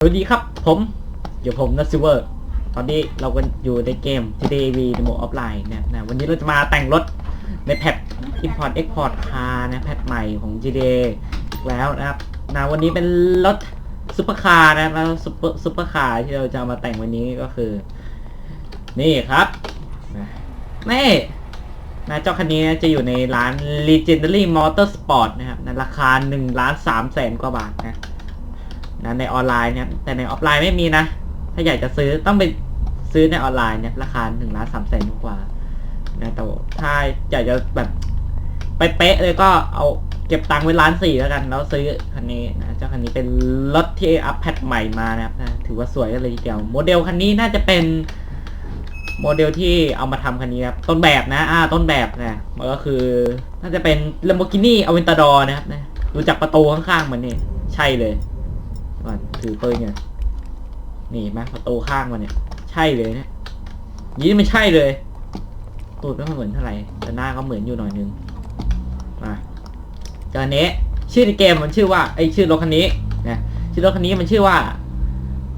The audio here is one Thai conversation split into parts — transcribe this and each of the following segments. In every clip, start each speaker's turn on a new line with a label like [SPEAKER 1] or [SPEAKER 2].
[SPEAKER 1] สวัสดีครับผมอยู่ผมนัทซิเวอร์ ตอนนี้เราก็อยู่ในเกม GTA V Demo Offline นะนะวันนี้เราจะมาแต่งรถในแพท Import Export Car นะแพทใหม่ของ GTA แล้วนะครับนะวันนี้เป็นรถซุปเปอร์คาร์นะแล้วซุปเปอร์ซุปเปอร์คาร์ที่เราจะมาแต่งวันนี้ก็คือ นี่ครับนี่นะเจ้าคันนี้จะอยู่ในร้าน Legendary Motorsport นะครับนะราคา1ล้าน3แสนกว่าบาทนะ นะในออนไลน์เนี่ยแต่ในออฟไลน์ไม่มีนะ ถ้าอยากจะซื้อต้องไปซื้อในออนไลน์เนี่ยราคาหนึ่งล้านสามแสนกว่านะแต่ถ้าอยากจะแบบไปเป๊ะเลยก็เอาเก็บตังค์ไว้ล้านสี่แล้วกัน แล้วซื้อคันนี้นะเจ้าคันนี้เป็นรถที่อัพแพทใหม่มานะครับนะถือว่าสวยกันเลยทีเดียวโมเดลคันนี้น่าจะเป็นโมเดลที่เอามาทำคันนี้ครับต้นแบบนะ อ่า ต้นแบบนะมันก็คือ น่าจะเป็น Lamborghini Aventador นะครับนะดูจากประตูข้างๆมันนี่ใช่เลย ก่อนถือปืนเนี่ยนี่มาประตูข้างมันเนี่ย ใช่เลยเนี่ยยี่ไม่ใช่เลย ตูดไม่ค่อยเหมือนเท่าไหร่แต่หน้าก็เหมือนอยู่หน่อยนึงมาจานนี้ชื่อในเกมมันชื่อว่าไอชื่อรถคันนี้นะชื่อรถคันนี้มันชื่อว่า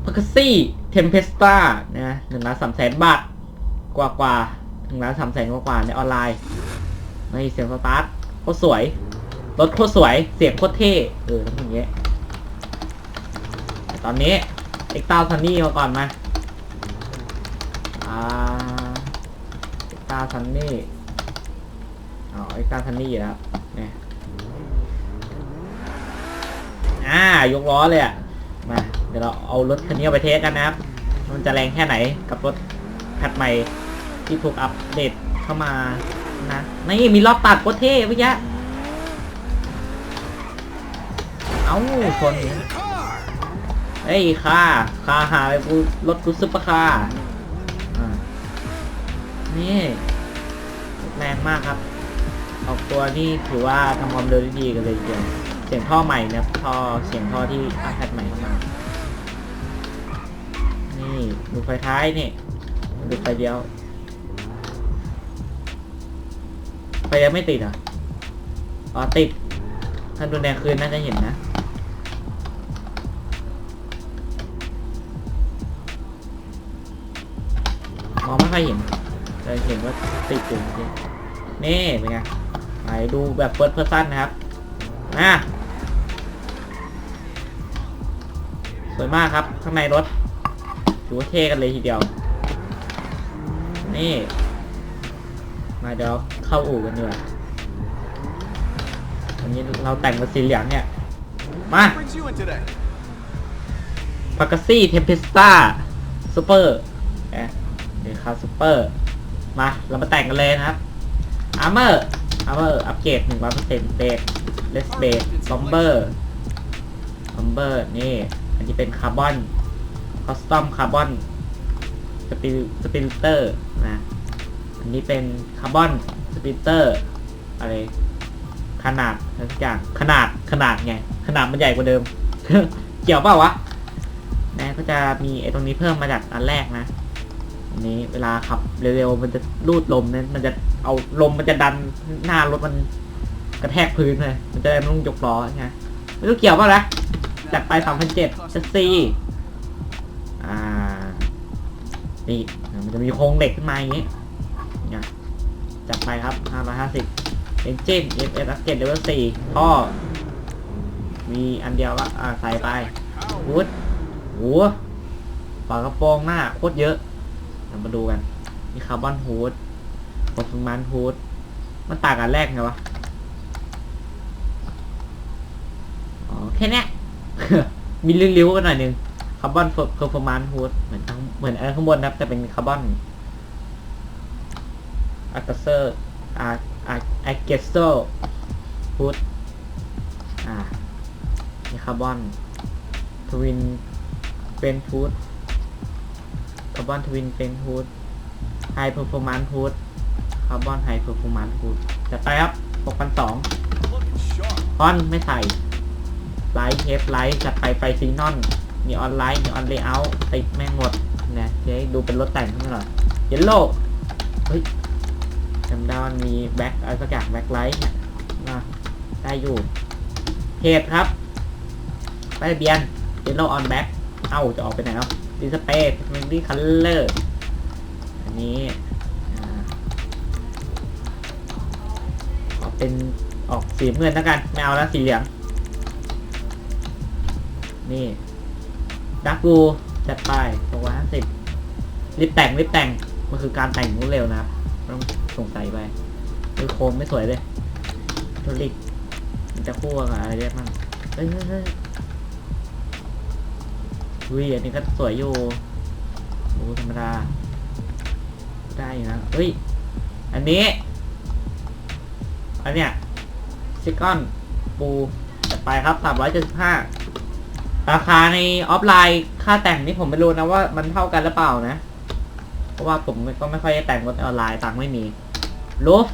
[SPEAKER 1] p a c s i Tempesta นะหนึ่งล้านสามแสนบาทกว่ากว่าหนึ่งล้านสามแสนกว่ากว่าในออนไลน์ไม่เสียงสตาร์ทโคตรสวยรถโคตรสวยเสียงโคตรเท่เออต้งอย่างเงี้ย ตอนนี้เอ็กต้าซันนี่มาก่อนมาอ่าเอ็กต้าซันนี่อ๋อเอ็กต้าซันนี่แล้วเนี่ยอ่ายกล้อเลยอะมาเดี๋ยวเราเอารถคันนี้ไปเทสกันนะครับ มันจะแรงแค่ไหนกับรถแพทใหม่ที่ถูกอัปเดตเข้ามานะนี่มีรอบตัดโคตรเท่พี่ยะเอ้าชน เฮ้ยค่าค่าหาไปกูรถกูซุปเปอร์คาร์นี่แรงมากครับ ออกตัวนี่ถือว่าทำความเร็วได้ดีกันเลยทีเดียวเสียงท่อใหม่นะท่อเสียงท่อที่อาแพดใหม่เข้ามา นี่ดูไฟท้ายนี่ดูไฟเดียว ไฟเดียวไม่ติดเหรอะอ๋อติด ถ้าดูแดงคืนน่าจะเห็นนะ องไม่ค่อยเห็นแต่เห็นว่าติดอยู่จริงนี่เป็นไงไปดูแบบเฟิร์สเพอร์ซันนะครับนะสวยมากครับ ข้างในรถถือว่าเท่กันเลยทีเดียว นี่ มาเดี๋ยวเข้าอู่กันดีกว่าวันนี้เราแต่งเป็นสีเหลืองเนี่ย มา
[SPEAKER 2] brings you in today?
[SPEAKER 1] พากาซี่เทมเพสต้าซูเปอร์ เอ๊ะเดี๋ยวคาซูเปอร์ มา เรามาแต่งกันเลยนะครับอาร์เมอร์อาร์เมอร์อัปเกรดหนึ่งร้อยเปอร์เซ็นต์เบสเลสเบสบอมเบอร์บอมเบอร์นี่ อันนี้เป็นคาร์บอนคอสตอมคาร์บอนสปิสปิลเตอร์นะอันนี้เป็นคาร์บอนสปิลเตอร์อะไรขนาดอะไรสักอย่างขนาดขนาดไง ขนาดมันใหญ่กว่าเดิม เกี่ยวเปล่าวะนะก็จะมีไอ้ตรงนี้เพิ่มมาจากอันแรกนะ นี้ เวลาขับเร็วๆมันจะรูดลมนั้นมันจะเอาลมมันจะดันหน้ารถมันกระแทกพื้นเลยมันจะได้ไม่ต้องยกล้อไหมไม่รู้เกี่ยวป่านะจัดไป2007ชัสซีอ่า นี่มันจะมีโครงเหล็กขึ้นมาอย่างงี้เนี่ยจัดไปครับ550 Engine EFS Upgrade Level 4ท่อมีอันเดียวก็อ่าใส่ไปวูดโหฝากระโปรงหน้าโคตรเยอะ เรามาดูกัน มีคาร์บอนฮูดปอร์ฟอร์มันฮูดมันต่างกันแรกไงวะ อ๋อ แค่นี้มีริ้วๆกันหน่อยนึงคาร์บอนเพอร์ฟอร์มันฮูดเหมือนทั้งเหมือนอันข้างบนนะครับ แต่เป็นคาร์บอนอาร์เซอร์อาร์อาร์อเกสโซฮูดอ่ามีคาร์บอนทวินเป็นฟูดาร์บอนทวินเป็นฟูดไฮเพอร์ฟอร์มานซ์ฟูดคาร์บอนไฮเพอร์ฟอร์มานซ์ฟูดจะไปครับ6
[SPEAKER 2] 2 0 0
[SPEAKER 1] ฟอนไม่ใส่ไลท์เทปไลท์จัดไปไฟซีนอนมีออนไลน์มีออนเลเยอร์ติดแม่งหมดนะเดี๋ยวให้ดูเป็นรถแต่งขึ้นมาหน่อยเยลโล่เฮ้ยจำได้ว่ามีแบ็คอะไรสักอย่างแบ็คไลท์เนี่ยนะได้อยู่เหตุครับป้ายทะเบียน Yellow on Black เอ้าจะออกไปไหนเนาะ ดิสเปย์เมนดี้คัลเลอร์อันนี้ออกเป็นออกสีเงินแล้วกัน ไม่เอาแล้วสีเหลือง นี่ดักกูจัดไปหกร้อยห้าสิบรีบแต่งรีบแต่ง มันคือการแต่งรวดเร็วนะครับไม่ต้องสงสัยไปคือโคมไม่สวยเลยทุลิกมันจะคู่กับอะไรเรียกมั่งเฮ้ย เฮ้ยเฮ้ยวิอันนี้ก็สวยอยู่โอ้ธรรมดา ได้อยู่นะเฮ้ย อันนี้ อันเนี้ยซิกอนปูไปครับสามร้อยเจ็ดสิบห้าราคาในออฟไลน์ค่าแต่งนี่ผมไม่รู้นะว่ามันเท่ากันหรือเปล่านะ เพราะว่าผมก็ไม่ค่อยแต่งรถออนไลน์ตังไม่มีรูฟ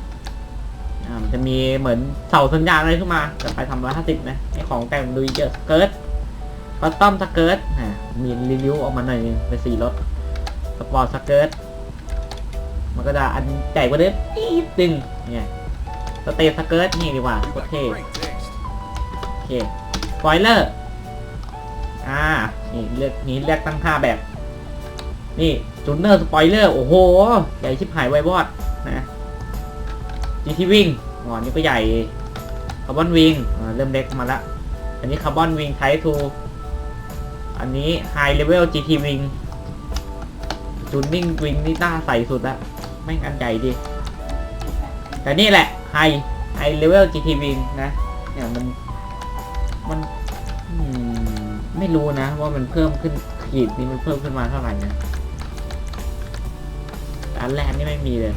[SPEAKER 1] อ่ามันจะมีเหมือนเสาสัญญาณอะไรขึ้นมา จะไปทำร้อยห้าสิบนะไอของแต่งดูเยอะเกิร์ต คอสตอมสเกิร์ตอ่ามีรีวิวออกมาหน่อยนึงเป็นสีรถสปอร์ตสเกิร์ตมันก็จะอันใหญ่กว่าเดิมนิดนึงเนี่ยสเตทสเกิร์ตนี่ดีกว่าโคตรเท่โอเคสปอยเลอร์อ่านี่เลือกนี้เลือกตั้งค่าแบบ นี่จูเนอร์สปอยเลอร์โอ้โห ใหญ่ชิบหายไวบอดนะจีทีวิ่งอ๋อนี่ก็ใหญ่คาร์บอนวิงเริ่มเล็กมาละอันนี้คาร์บอนวิงไททู อันนี้ไฮเลเวล GT วิงจูนนิ่งวิงนี่น่าใส่สุดละไม่งอันใหญ่ดิ แต่นี่แหละไฮไฮเลเวล GT วิงนะเนี่ยมันมันมไม่รู้นะ ว่ามันเพิ่มขึ้นขีดนี้มันเพิ่มขึ้นมาเท่าไหร่นะอันแรกนี่ไม่มีเลย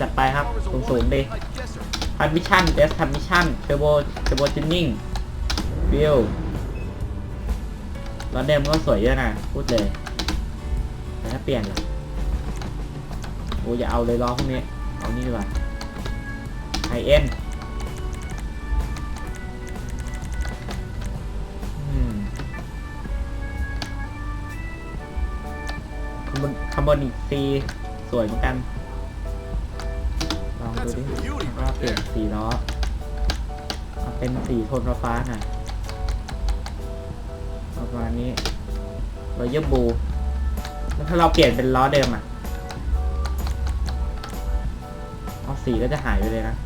[SPEAKER 1] จัดไปครับสูงสูงๆดิพันมิชชั่นเดสพันมิชชั่นเทอร์โบเทอร์โบจินนิ่งฟิล แล้วเดิมก็สวยเยอะนะพูดเลยแต่ถ้าเปลี่ยนล่ะโอ้อย่าเอาเลยล้อพวกนี้ เอานี่ดีกว่าไฮเอ็นอืมคาร์บอนคาร์บอนิกซีสวยเหมือนกัน ลองดูดิแล้วก็เปลี่ยนสีล้อเอาเป็นสีโทนฟ้าๆหน่อยประมาณ นี้รอยเยบบูแล้วถ้าเราเปลี่ยนเป็นล้อเดิมอะเอาสีก็จะหายไปเลยนะ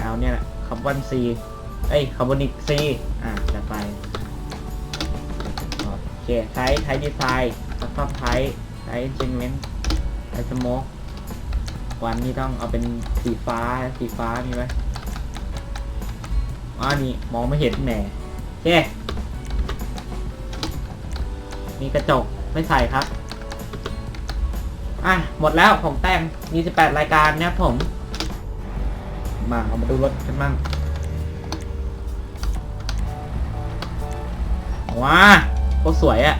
[SPEAKER 1] เอาเนี่ยแหละคาร์บอนซีเอ้ยคาร์บอนิกซีอะจะไปโอเคใช้ใช้ดีไซน์แล้วก็ใช้ใช้เจนเมนใช้สโมกวันนี้ต้องเอาเป็นสีฟ้าสีฟ้ามีไหมอ๋อนี่มองไม่เห็นแหม เค มีกระจกไม่ใส่ครับ อะ หมดแล้วของแต่งมี18รายการนะครับผม มาเอามาดูรถกันบ้างว้าโคตรสวยอะ่ะ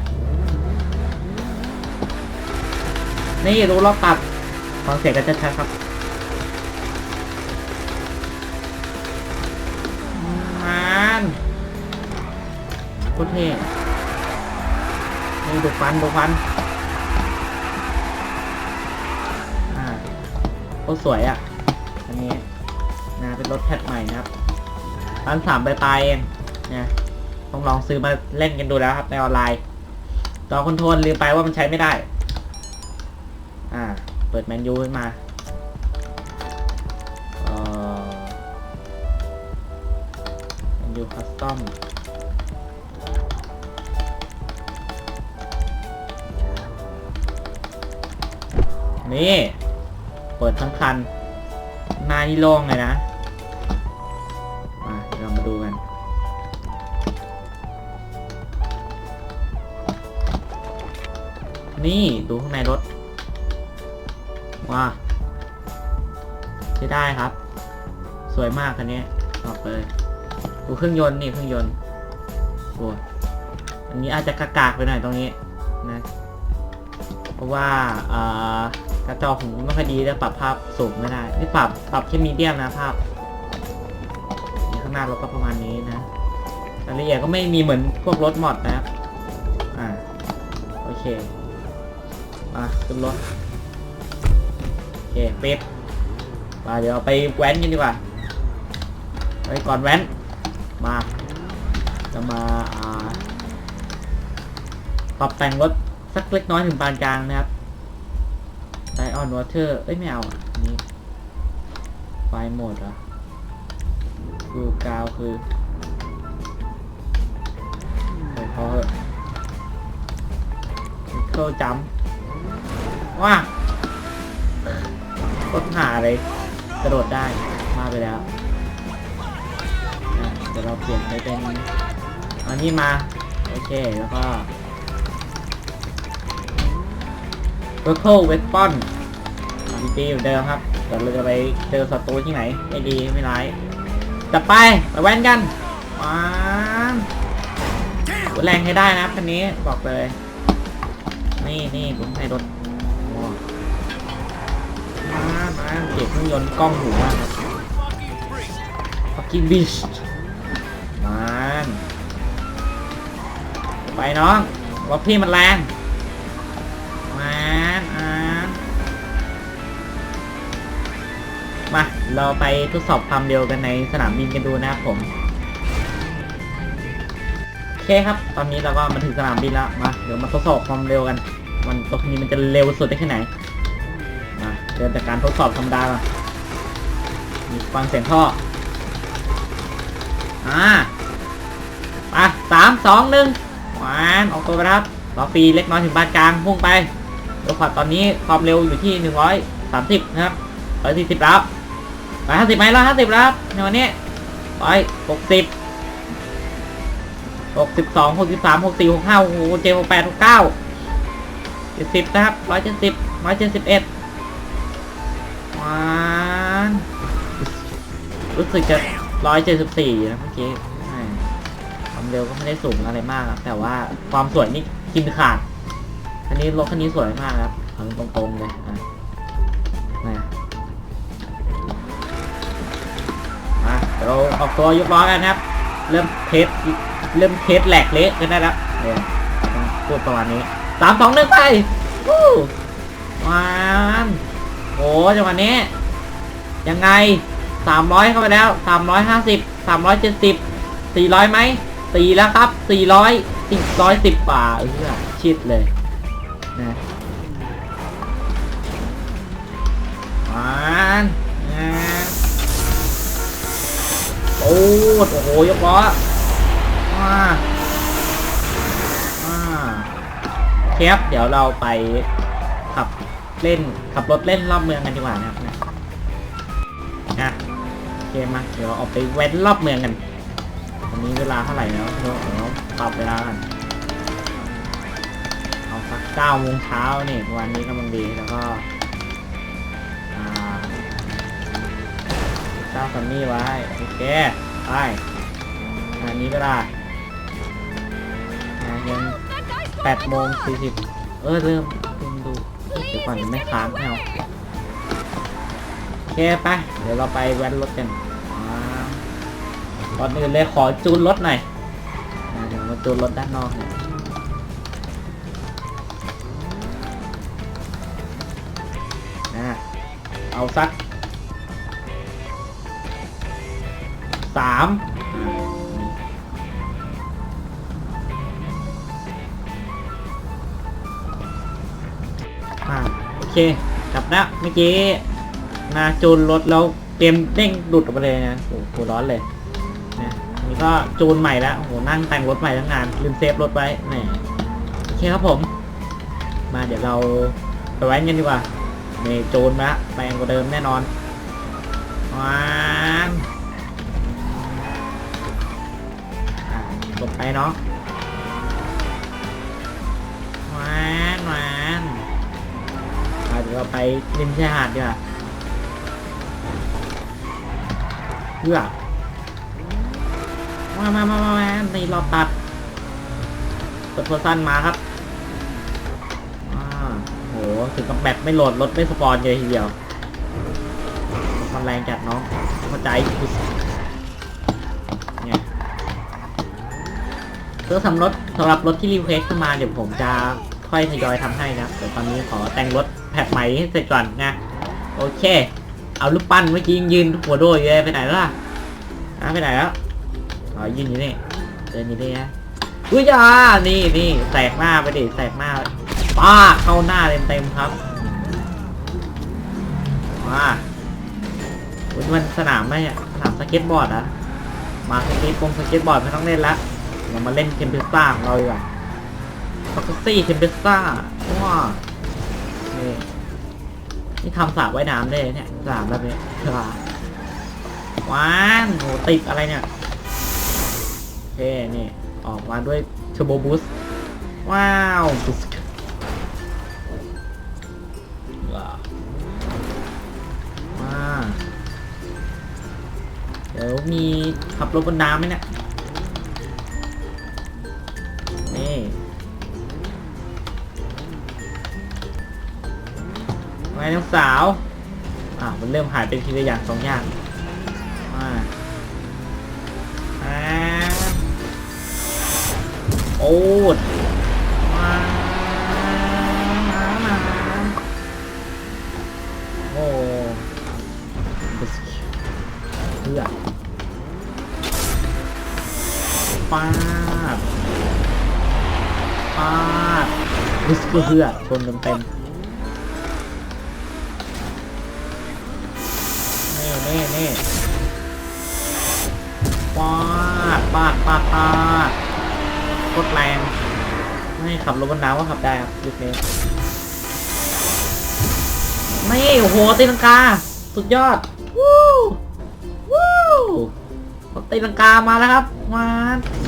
[SPEAKER 1] นี่รู้รอบตัดฟังเสียงกันชัดๆครับ คตรเท่นี่ดูฟันดูฟัน อ่าโคตรสวยอะ อันนี้นะเป็นรถแพทใหม่นะครับพันสามปลายเองนะต้องลองซื้อมาเล่นกันดูแล้วครับในออนไลน์จอคอนโทรลลืมไปว่ามันใช้ไม่ได้ อ่า เปิดแมนยูขึ้นมาเออแมนยูคัสตอม นี่ เปิดทั้งคันหน้านี่โล่งเลยนะมาเรามาดูกัน นี่ดูข้างในรถว้าใช้ได้ครับ สวยมากคันนี้บอกเลยดูเครื่องยนต์นี่เครื่องยนต์โอ้อันนี้อาจจะกากากๆไปหน่อยตรงนี้นะ เพราะว่าเอ่อ กระจอผมไม่ค่อยดีแล้วปรับภาพสูงไม่ได้นี่ปรับปรับแค่มีเดียมนะภาพข้างหน้ารถก็ประมาณนี้นะรายละเอียดก็ไม่มีเหมือนพวกรถมอดนะครับอ่าโอเคมาขึ้นรถโอเคปิดมาเดี๋ยวไปแว้นกันดีกว่าไปก่อนแว้นมาจะมาอ่าปรับแต่งรถสักเล็กน้อยถึงปานกลางนะครับ ออนวอเตอร์เอ้ยไม่เอาอะอันนี่ไฟหมดอะคือกาวคือเฮ้ยพอเหอะเข้าจำว้าก็หาเลยกระโดดได้มาไปแล้วเดี๋ยวเราเปลี่ยนไปเป็นอันนี้มา โอเค แล้วก็ Vertical Weapon ดีอยู่เดิมครับเดี๋ยวเราจะไปเจอศัตรูที่ไหน ไม่ดีไม่ร้ายจัดไปไปแว้นกันมาแรงให้ได้นะครับคันนี้บอกเลย นี่นี่ผมให้รถมามาเก็บเครื่องยนต์กล้องหูมากครับ fucking bitch มันไปน้องรถพี่มันแรง มาเราไปทดสอบความเร็วกันในสนามบินกันดูนะครับผมโอเคครับ ตอนนี้เราก็มาถึงสนามบินแล้วมาเดี๋ยวมาทดสอบความเร็วกัน มันตัวนี้มันจะเร็วสุดได้แค่ไหนมาเริ่มจากการทดสอบธรรมดาก่อนมีฟังเสียงท่ออ่าไปสามสองหนึ่งหวานออกตัวไปครับรอฟรีเล็กน้อยถึงบ้านกลางพุ่งไปรถขวัดตอนนี้ความเร็วอยู่ที่หนึ่งร้อยสามสิบนะครับร้อยสี่สิบแล้ว ร้อยห้าสิบไหมร้อยห้าสิบแล้วในวันนี้ร้อยหกสิบหกสิบสองหกสิบสามหกสี่หกห้าหกเจ็ดหกแปดหกเก้าเจ็ดสิบนะครับร้อยเจ็ดสิบร้อยเจ็ดสิบเอ็ดวานรู้สึกจะร้อยเจ็ดสิบสี่นะเมื่อกี้ความเร็วก็ไม่ได้สูงอะไรมากครับ แต่ว่าความสวยนี่กินขาดคันนี้รถคันนี้สวยมากครับตรงๆเลยอะ เดี๋ยวเราออกตัวยกล้อกันครับ เริ่มเทสเริ่มเทสแหลกเละกันได้แล้วเนี่ยพูดประมาณนี้สามสองหนึ่งไปวู้วานโอ้จังหวะนี้ ยังไงสามร้อยเข้าไปแล้วสามร้อยห้าสิบสามร้อยเจ็ดสิบสี่ร้อยไหมสี่แล้วครับสี่ร้อยสี่ร้อยสิบป่าเออชิดเลย โอ้ดโอ้โหยกล้ออ่าอ่าเคครับเดี๋ยวเราไปขับเล่นขับรถเล่นรอบเมืองกันดีกว่านะครับนะอะโอเคมาเดี๋ยวออกไปแว้นรอบเมืองกันวันนี้เวลาเท่าไหร่แล้วเดี๋ยวเดี๋ยวปรับเวลากันเอาสักเก้าโมงเช้าเนี่ยวันนี้กำลังดีแล้วก็อ่าเจ้าซันนี่ไว้โอเค ไปอันนี้เวลาอ่ายังแปดโมงสี่สิบเออเริ่มดูเดี๋ยวก่อนไม่ค้างไม่เอาโอเคไป เดี๋ยวเราไปแว้นรถกันอ่าก่อนอื่นเลยขอจูนรถหน่อยเดี๋ยวมาจูนรถด้านนอกหน่อยนะเอาสัก สามอ่าโอเคกลับแล้วเมื่อกี้มาจูนรถแล้วเกมเด้งดุดออกไปเลยนะโอ้โหร้อนเลยนะนี่ก็จูนใหม่แล้วโอ้โหนั่งแต่งรถใหม่ทั้งงานลืมเซฟรถไว้แหมโอเคครับผม มาเดี๋ยวเราไปแว้นกันดีกว่านี่โจรมาแปลงกว่าเดิมแน่นอนว้า กดไปเนาะวานวานอะเดี๋ยวเราไปริมชายหาดดีกว่าเพื่อมามามามามานี่เราตัดกดโพสั้นมาครับอ่าโหถึงกับแบบไม่โหลดรถไม่สปอนเลยทีเดียวมันแรงจัดน้องเข้าใจเนี่ย เพื่อสำรถสำหรับรถที่รีเควสเข้ามาเดี๋ยวผมจะค่อยทยอยทำให้นะแต่ตอนนี้ขอแต่งรถแพทใหม่ให้เสร็จก่อนนะ โอเค เอาลูกปั้นเมื่อกี้ยืนหัวโดยอยู่เลยไปไหนแล้วล่ะอะไปไหนแล้วอ๋อยืนอยู่นี่เดินอยู่นี่นะอุ้ยอยานี่นี่แสกหน้าไปดิแสกหน้าป้าเข้าหน้าเต็มๆครับมาอุ๊ยมันสนามไหมอะสนามสเก็ตบอร์ดอะมาสเก็ตบงสเก็ตบอร์ดไม่ต้องเล่นละ เรามาเล่นเทมเพสต้าของเราดีกว่าฟ็อกซี่เทมเพสต้าว้านี่นี่ทำสระว่ายน้ำได้เนี่ยสระแบบนี้ว้าว้านโหติดอะไรเนี่ย โอเค นี่ ออกมาด้วยเทอร์โบบูสว้าวบุสว้าวว้าวเดี๋ยวมีขับรถบนน้ำไหมเนี่ย งน้องสาวอ่ามันเริ่มหายเป็นทีละอย่างสองอย่างมาอ่าโอ้ดมามาโอ้เพื่อปาดปาดริสเพื่อชนเต็มเต็ม นี่นี่นี่ปาดปาดปาดปาดโคตรแรงไม่ขับรถบนน้ำก็ขับได้ครับยุคนี้ไม่โอ้โหตีลังกา สุดยอด วู้วู้ตีลังกามาแล้วครับ มา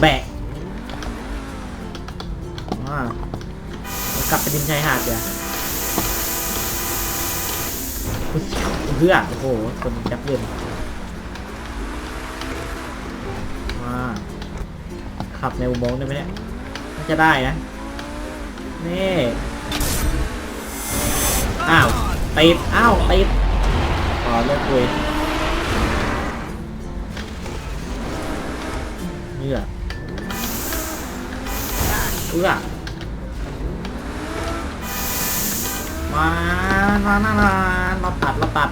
[SPEAKER 1] แบกมาเรากลับไปดินชายหาดเดี๋ยว เพื่อโอ้โหคนจับเย็นมาขับในอุโมงค์ได้ไหมเนี่ยน่าจะได้นะ นี่ อ้าวติดอ้าวติดอ๋อเลิกคุยเนื้อเอื้อ มามามามาเราตัดเราตัด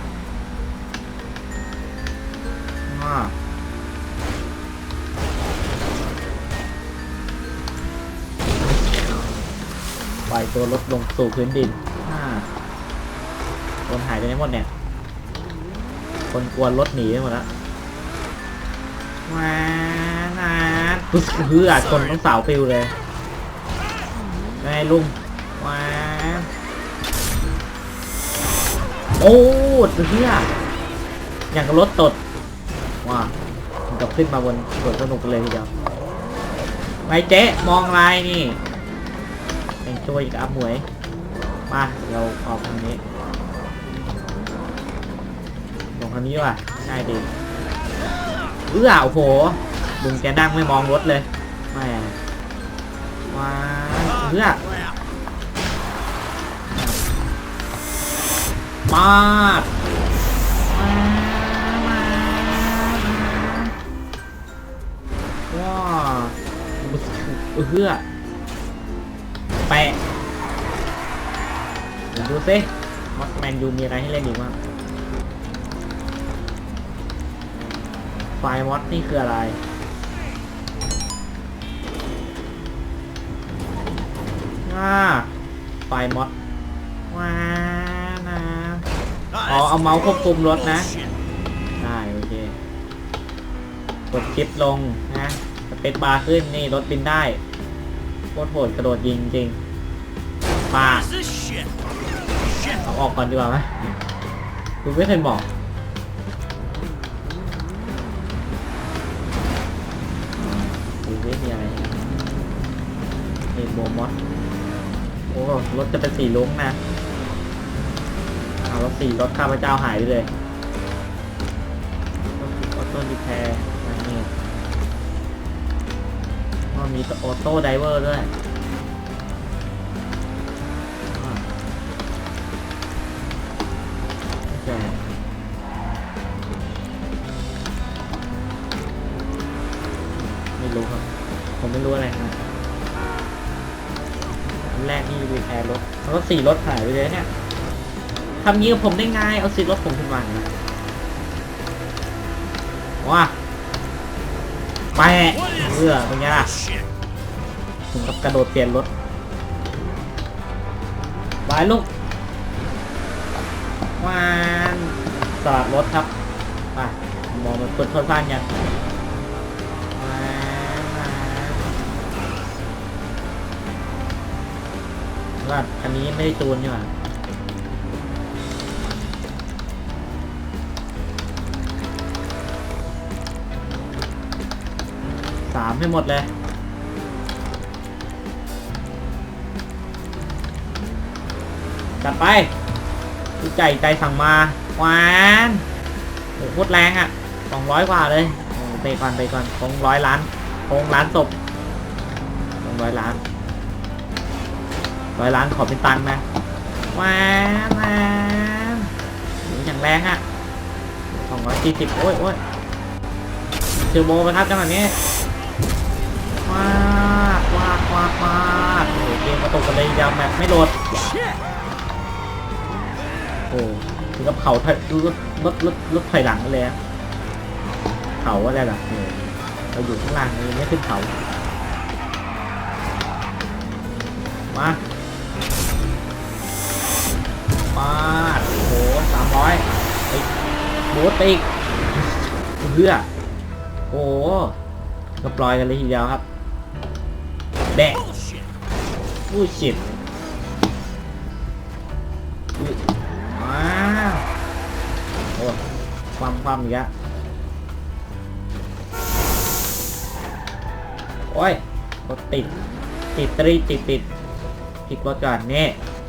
[SPEAKER 1] อ่าปล่อยตัวรถลงสู่พื้นดินอ่าคนหายไปไหนหมดเนี่ย คนกลัวรถหนีไปหมดแล้วว้านาปุ๊บเฮือชนต้องเสาปิวเลยไงลุงว้า โอ้ดเฮืออย่างกับรถตดว้ามันกับขึ้นมาบนสวนสนุกกันเลยทีเดียวไงเจ๊มองอะไรนี่แต่งตัวอีกอัพหมวยมาเราออกทางนี้ลงทางนี้ว่ะง่ายดีเอื้อโอ้โหลุงแกนั่งไม่มองรถเลยแหม่ว้าเอื้อ มาดมามาว้าเอื้อแปะดูซิมอสแมนยูมีอะไรให้เล่นอีกบ้างไฟมอสนี่คืออะไรอ่าไฟมอสว้านะ อ๋อเอาเมาส์ควบคุมรถนะ ได้โอเค กดชิปลงนะสเปซบาร์ขึ้นนี่รถบินได้โคตรโหดกระโดดยิงจริงปาเอาออกก่อนดีกว่าไหมคุณไม่เคยบอกดูไม่มีอะไรเฮนโบมอสโอ้รถจะเป็นสีลุ้งนะ เอารถสี่รถข้าพเจ้าหายไปเลยรถออโต้ดีแพร์นี่ก็มีออโต้ไดเวอร์ด้วยแย่ไม่รู้ครับ ผมไม่รู้อะไรนะอันแรกนี่รีแพร์รถแล้วก็สี่รถหายไปเลยเนี่ย ทำงี้กับผมได้ไง เอาสีรถผมขึ้นมานว้าแปเพื่อเป็นไงล่ะถึงกับกระโดดเปลี่ยนรถไปลูกวานสลัดรถครับไปมองมันเปิดทนฟ้านยังว่าอันนี้ไม่ได้จูนนี่ไหว่ สามให้หมดเลย จัดไปผู้ใจใจสั่งมาหวานโอ้โหโคตรแรงอะสองร้อยกว่าเลยไปก่อนไปก่อนคงร้อยล้านคงล้านศพคงร้อยล้านร้อยล้านขอเป็นตังค์นะหวานวานโอ้ยอย่างแรงอะสองร้อยสี่สิบโอ้ยโอ้ยเทอร์โบไปครับจังหวะนี้ากว้ากว้ากโอ้ยเกมกระตุกกันเลยยาวแบบไม่โหลดโอ้ถึงกับเขาถอยรถรถรถรถถอยหลังเลยอะเขาอะไรล่ะเราอยู่ข้างล่างนี่ไม่ขึ้นเขามามาโอ้โหสามร้อยไอ้โบสไปอีกเพื่อโอ้ก็ปล่อยกันเลยทีเดียวครับ แดะผู้ชิดอุ๊ยอ้าวโอ้ความความอีกแล้วโอ้ยรถติด ติดตรีติดติดพลิกรถก่อนนี่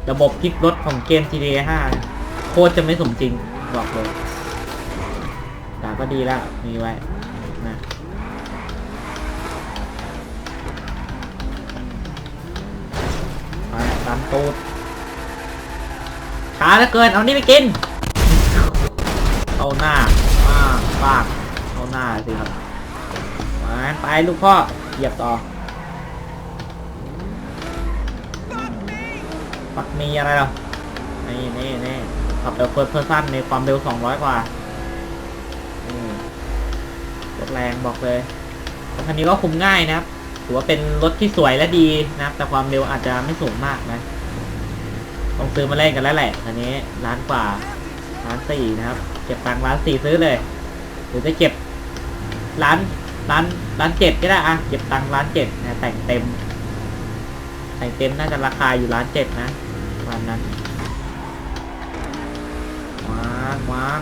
[SPEAKER 1] ระบบพลิกรถของเกม GTA 5 โคตรจะไม่สมจริง บอกเลยแต่ก็ดีแล้วมีไว้ ตูดช้าเหลือเกิน เอานี่ไปกิน เอาหน้ามาปาก เอาหน้าสิครับ มาไปลูกพ่อ เหยียบต่อ ปักมีอะไรหรอ นี่นี่นี่ขับแบบเฟิร์สเพอร์ซันในความเร็ว 200 กว่าอืมรถแรงบอกเลยคันนี้ก็คุมง่ายนะครับถือว่าเป็นรถที่สวยและดีนะครับ แต่ความเร็วอาจจะไม่สูงมากนะ ต้องซื้อมาเล่นกันแล้วแหละอันนี้ร้านกว่าร้านสี่นะครับ เก็บตังค์ร้านสี่ซื้อเลย หรือจะเก็บร้านร้านร้านเจ็ดก็ได้อะเก็บตังค์ร้านเจ็ดนะแต่งเต็ม แต่งเต็มน่าจะราคาอยู่ร้านเจ็ดนะวันนั้นวางวาง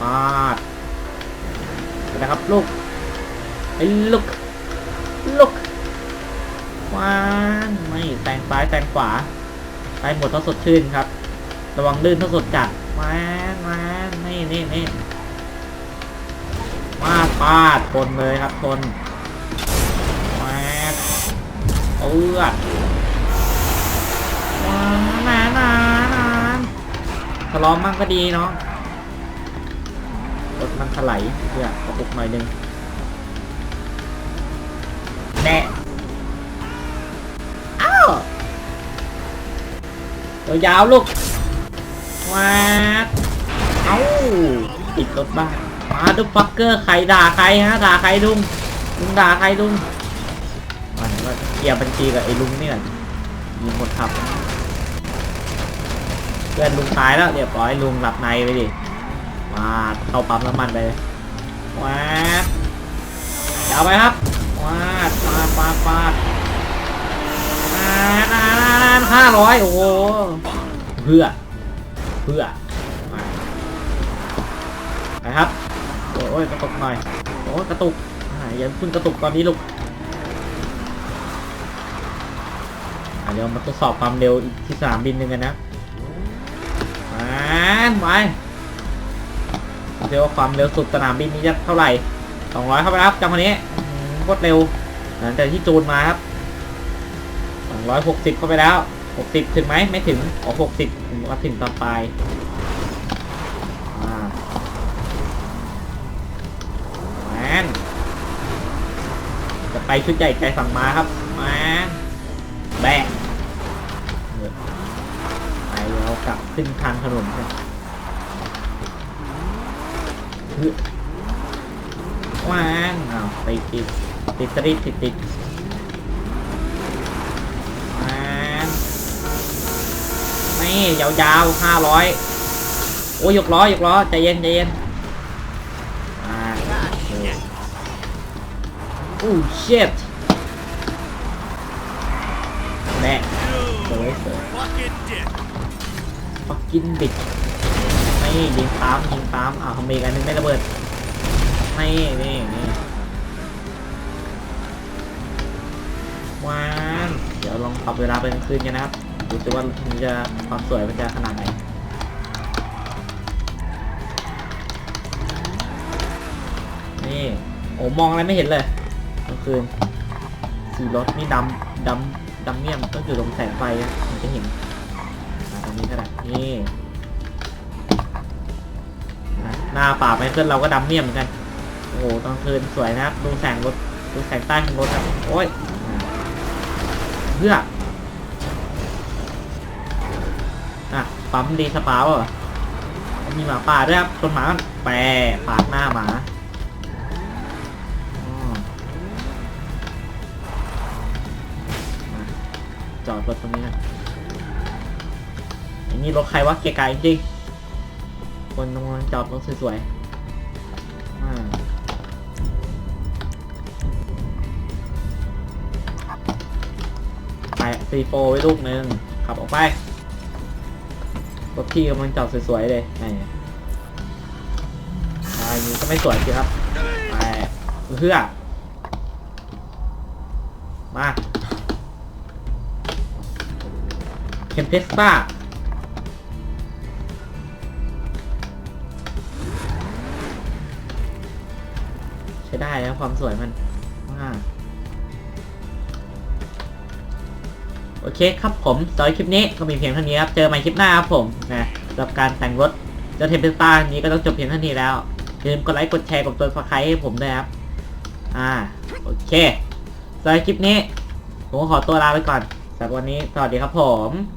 [SPEAKER 1] ปาดนะครับลูกไอ้ลุกลุกวาง ซ้ายแซงขวาไปหมดต้งสดชื่นครับ ระวังลื่นต้งสดจัดวานวานนี่นี่นี่มาปาดทนเลยครับทนวาเอือดวานนานนานทะเลาะมั่งก็ดีเนาะรถมันถลายเพื่อกระปุกหน่อยหนึง วยาวลูกว้าดเอ้าติดรถบ้านมาดูฟักเกอร์ใครด่าใครฮะด่าใครลุงลุงด่าใครลุงมันก็เคลียร์บัญชีกับไอ้ลุงนี่แหละมีหมดขับเพื่อนลุงตายแล้วเรียบร้อยลุงหลับในไปดิมาเข้าปั๊มน้ำมันไปเลยว้าดยาไปครับวาดฟาดฟาดฟาด ห้าร้อยโอ้โหเพื่อ เพื่อมาไปครับ โอ้ยกระตุกหน่อย โอ้กระตุกอย่าเพิ่งกระตุกตอนนี้ลูกเดี๋ยวมาทดสอบความเร็วอีกที่สนามบินหนึ่งกันนะมาไปเดี๋ยวความเร็วสุดสนามบินนี้จะเท่าไหร่ 200เข้าไปครับจังหวะนี้อื้อหือโคตรเร็วหลังจากที่จูนมาครับ 260เข้าไปแล้ว60ถึงไหมไม่ถึงอ๋อ60ถึงว่าถึงตอนปลายอ่าแมนจะไปชุดใหญ่ใจสั่งมาครับมนแบะไปแล้วกลับขึ้นทางถนนกันเฮ้ยวางอ้าวไปติดติดติดติดติดวาง นี่ยาวๆห้าร้อยโอ้ยกล้อยกล้อใจเย็นใจเย็นอ่าโอ้เชิดแม่สวยสวยปักกินบิดนี่ยิงตามยิงตามอ้าวทำไมกันนึงไม่ระเบิดนี่นี่นี่วาวเดี๋ยวลองปรับเวลาไปกลางคืนกันนะครับ ดูสิว่ามันจะความสวยมันจะขนาดไหนนี่โอ้มองอะไรไม่เห็นเลยกลางคืนสีรถนี่ดำดำดำเมี่ยมต้องอยู่ตรงแสงไฟมันจะเห็นมาตรงนี้ก็ได้นี่หน้าป่าไมเคิลเราก็ดำเมี่ยมเหมือนกันโอ้โหตอนคืนสวยนะครับดูแสงรถดูแสงใต้ของรถครับโอ้ยเพื่อ ปั๊มดีสปาเปล่ะมีหมาป่าด้วยครับต้นหมาแปรปาดหน้าหมาจอดรถตรงนี้นะอันนี้รถใครวะเกียร์กายจริงคนกำลังจอดรถสวยๆอ่าไปซีโฟไว้ลูกหนึ่งขับออกไป รถพี่กำลังจอดสวยๆเลยนี่อันนี้ก็ไม่สวยสิครับไปเพื่อมาเข็มเพสต้าใช้ได้แล้วความสวยมันว่า โอเคครับผมสำหรับคลิปนี้ก็มีเพียงเท่านี้ครับ เจอใหม่คลิปหน้าครับผมนะสำหรับการแต่งรถเจ้าเทมเพสต้านี้ก็ต้องจบเพียงเท่านี้แล้วอย่าลืมกดไลค์กดแชร์กดตัวฟักไคให้ผมด้วยครับ อ่า โอเคสำหรับคลิปนี้ ผมขอตัวลาไปก่อนสำหรับวันนี้ สวัสดีครับผม